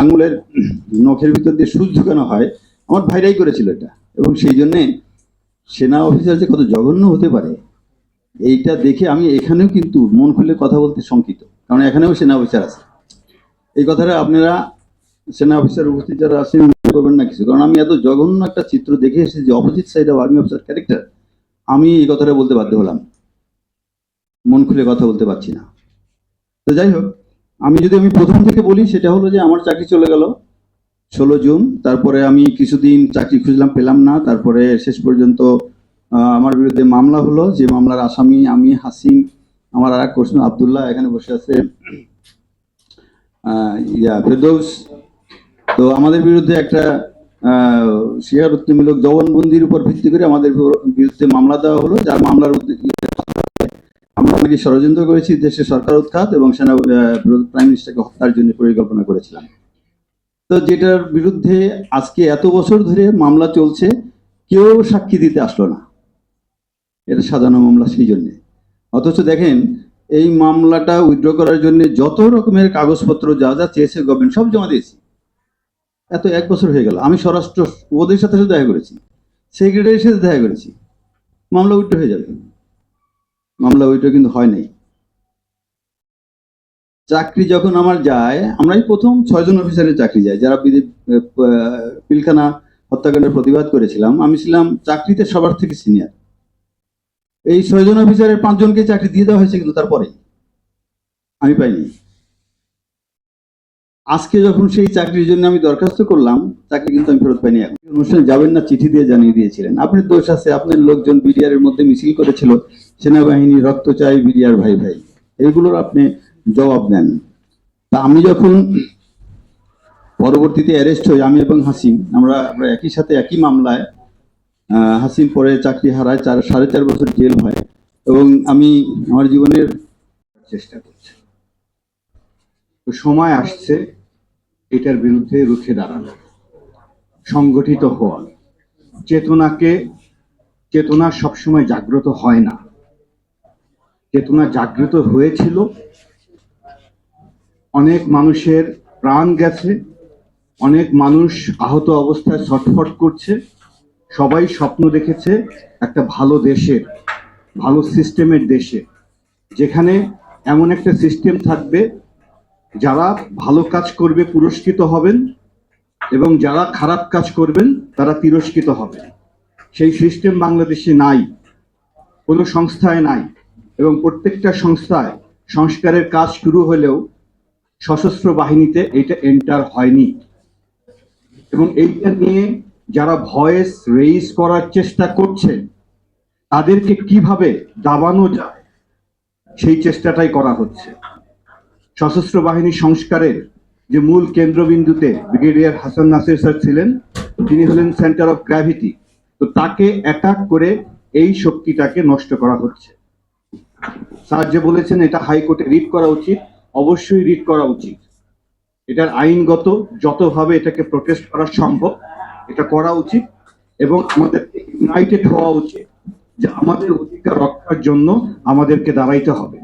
আঙুলের নখের ভিতর দিয়ে সুচ ঢুকানো হয়। আমার ভাইরাই করেছিল এটা। এবং সেই জন্যে সেনা অফিসার যে কত জঘন্য হতে পারে, এইটা দেখে আমি এখানেও কিন্তু মন খুলে কথা বলতে শঙ্কিত। কারণ এখানেও সেনা অফিসার আছে। এই কথাটা আপনারা সেনা অফিসার উপস্থিত যারা আছেন করবেন না কিছু। কারণ আমি এত জঘন্য একটা চিত্র দেখে এসেছি যে opposite side of army officer character আমি এই কথাটা বলতে বাধ্য হলাম। মন খুলে কথা বলতে পারছি না। তো যাই হোক আমি যদি আমি প্রথম থেকে বলি সেটা হলো যে আমার চাকরি চলে গেল ষোলো জুন। তারপরে আমি কিছুদিন চাকরি খুঁজলাম পেলাম না। তারপরে শেষ পর্যন্ত আমার বিরুদ্ধে মামলা হলো। যে মামলার আসামি আমি হাসিম আমার আর এক প্রশ্ন আবদুল্লাহ এখানে বসে আছে ইয়া ফেরদৌস। তো আমাদের বিরুদ্ধে একটা আহ, স্বীকারোক্তিমূলক জবানবন্দির উপর ভিত্তি করে আমাদের বিরুদ্ধে মামলা দেওয়া হলো। যার মামলার নাকি ষড়যন্ত্র করেছি দেশের সরকার উৎখাত এবং সেনা প্রাইম মিনিস্টারকে হত্যার জন্য পরিকল্পনা করেছিলাম। তো যেটার বিরুদ্ধে আজকে এত বছর ধরে মামলা চলছে, কেউ সাক্ষী দিতে আসলো না। এটা সাজানো মামলা সেই জন্যে। অথচ দেখেন, এই মামলাটা উইথড্র করার জন্য যত রকমের কাগজপত্র যা যা চেয়েছে গভর্নমেন্ট সব জমা দিয়েছি। এত এক বছর হয়ে গেল। আমি স্বরাষ্ট্র ওদের সাথে সাথে দেখা করেছি। সেক্রেটারির সাথে দেখা করেছি। মামলা উইথড্র হয়ে যাবে। মামলা ওইটা কিন্তু হয় নাই। চাকরি যখন আমার যায়, আমরাই প্রথম ছয়জন অফিসারের চাকরি যায়, যারা পিলখানা হত্যাকাণ্ডের প্রতিবাদ করেছিলাম। আমি ছিলাম চাকরিতে সবার থেকে সিনিয়র। এই ছয়জন অফিসারের পাঁচজনকে চাকরি দিয়ে দেওয়া হয়েছে কিন্তু তারপরে আমি পাইনি। আজকে যখন সেই চাকরির জন্য আমি দরখাস্ত করলাম চাকরি কিন্তু আমি ফেরত পাইনি এখন। অনুষ্ঠানে যাবেন না, চিঠি দিয়ে জানিয়ে দিয়েছিলেন। আপনার দোষ আছে, আপনার লোকজন বিডিআর এর মধ্যে মিছিল করেছিল। সেনাবাহিনী রক্ত চাই বিডিআর ভাই ভাই। এগুলোর আপনি জবাব দেন। তা আমি যখন পরবর্তীতে অ্যারেস্ট হই, আমি এবং হাসিম, আমরা আমরা একই সাথে একই মামলায় হাসিম পরে চাকরি হারায়, চার সাড়ে চার বছর জেল হয় এবং আমি আমার জীবনের চেষ্টা করছি। তো সময় আসছে, এটার বিরুদ্ধে রুখে দাঁড়ানো। সংগঠিত হওয়া। চেতনাকে চেতনা সবসময় জাগ্রত হয় না। চেতনা জাগ্রত হয়েছিল, অনেক মানুষের প্রাণ গেছে, অনেক মানুষ আহত অবস্থায় ছটফট করছে, সবাই স্বপ্ন দেখেছে একটা ভালো দেশের ভালো সিস্টেমের দেশে, যেখানে এমন একটা সিস্টেম থাকবে, যারা ভালো কাজ করবে পুরস্কৃত হবেন এবং যারা খারাপ কাজ করবেন তারা তিরস্কৃত হবেন। সেই সিস্টেম বাংলাদেশে নাই, কোনো সংস্থায় নাই। এবং প্রত্যেকটা সংস্থায় সংস্কারের কাজ শুরু হলেও সশস্ত্র বাহিনীতে এটা এন্টার হয়নি। এবং এইটা নিয়ে যারা ভয়েস রেইজ করার চেষ্টা করছে, তাদেরকে কীভাবে দাবানো যায়, সেই চেষ্টাটাই করা হচ্ছে। সশস্ত্র বাহিনী সংস্কারের যে মূল কেন্দ্রবিন্দুতে ব্রিগেডিয়ার হাসান নাসির স্যার ছিলেন, তিনি হলেন সেন্টার অফ গ্র্যাভিটি তো তাকে অ্যাটাক করে এই শক্তিটাকে নষ্ট করা হচ্ছে। স্যার যে বলেছেন এটা হাইকোর্টে রিট করা উচিত, অবশ্যই রিট করা উচিত। এটার আইনগত যতভাবে এটাকে প্রোটেস্ট করা সম্ভব, এটা করা উচিত এবং আমাদের ইউনাইটেড হওয়া উচিত যে আমাদের অধিকার রক্ষার জন্য আমাদেরকে দাঁড়াইতে হবে।